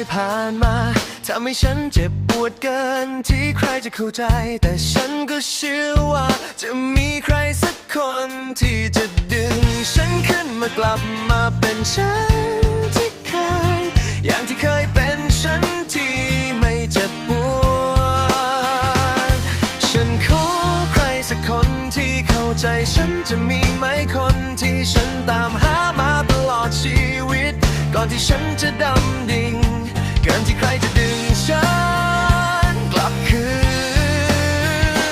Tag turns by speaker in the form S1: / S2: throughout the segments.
S1: ยผ่านมาทำให้ฉันเจ็บปวดเกินที่ใครจะเข้าใจ แต่ฉันก็เชื่อว่าจะมีใครสักคนที่จะดึง ฉันขึ้นมากลับมาเป็นฉันที่เคย อย่างที่เคยเป็นฉันที่ไม่เจ็บปวด ฉันขอใครสักคนที่เข้าใจฉันจะมีไหมคนที่ฉันตามหามาตลอดชีวิต ก่อนที่ฉันจะดำดิ่ง กินที่ใครจะดึงฉันกลับคื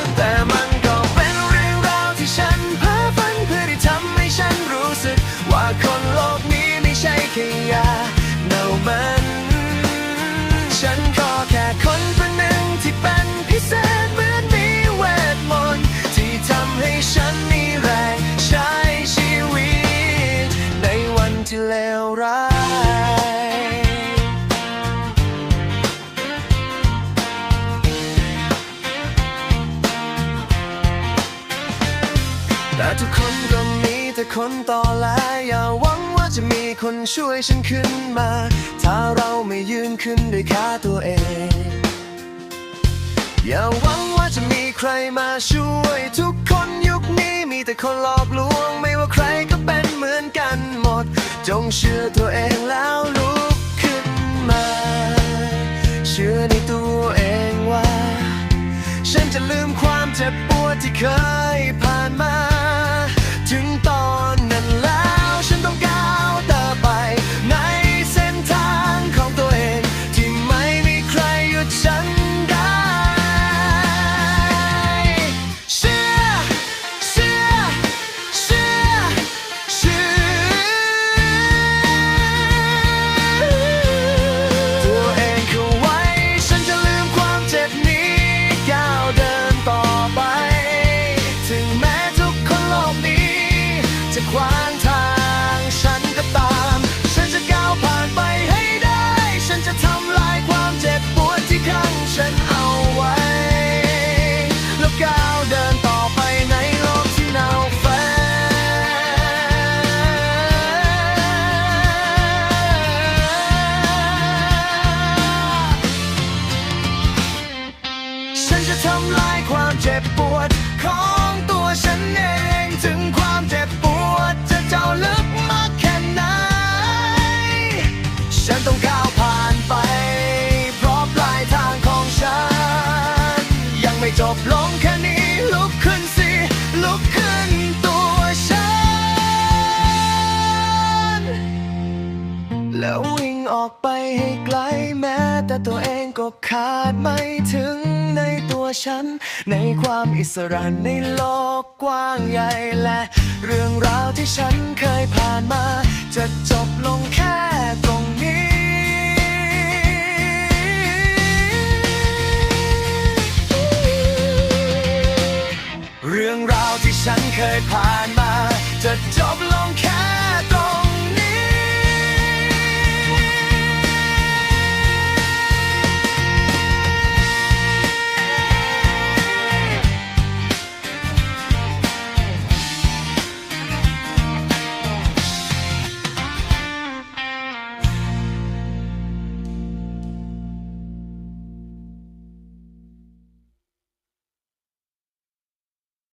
S1: น แต่มันก็เป็นเรื่องราวที่ฉันเพ้อฝันเพื่อที่ทำให้ฉันรู้สึก ว่าคนโลกนี้ไม่ใช่แค่ยาเน่ามัน ฉันก็แค่คนคนหนึ่งที่เป็นพิเศษเหมือนมีเวทมนต์ที่ทำให้ฉันมีแรงใช้ชีวิต ในวันที่เลวร้าย แต่ทุกคนก็มีแต่คนต่อแลอย่าหวังว่าจะมีคนช่วยฉันขึ้นมา ถ้าเราไม่ยืนขึ้นด้วยขาตัวเอง อย่าหวังว่าจะมีใครมาช่วย ทุกคนยุคนี้มีแต่คนหลอกลวง ไม่ว่าใครก็เป็นเหมือนกันหมด จงเชื่อตัวเองแล้วลุกขึ้นมา เชื่อในตัวเองว่า ฉันจะลืมความเจ็บปวดที่เคย ฉันก็ตามฉันจะก้าวผ่านไปให้ได้ฉันจะทำลายความเจ็บปวดที่ขังฉันเอาไว้แล้วก้า ไม่จบลงแค่นี้ลุกขึ้นสิลุกขึ้นตัวฉัน แล้ววิ่งออกไปให้ไกลแม้แต่ตัวเองก็คาดไม่ถึงในตัวฉัน ในความอิสระในโลกกว้างใหญ่และ เรื่องราวที่ฉันเคยผ่านมา จะจบลงแค่ ผ่านมา จะจบลง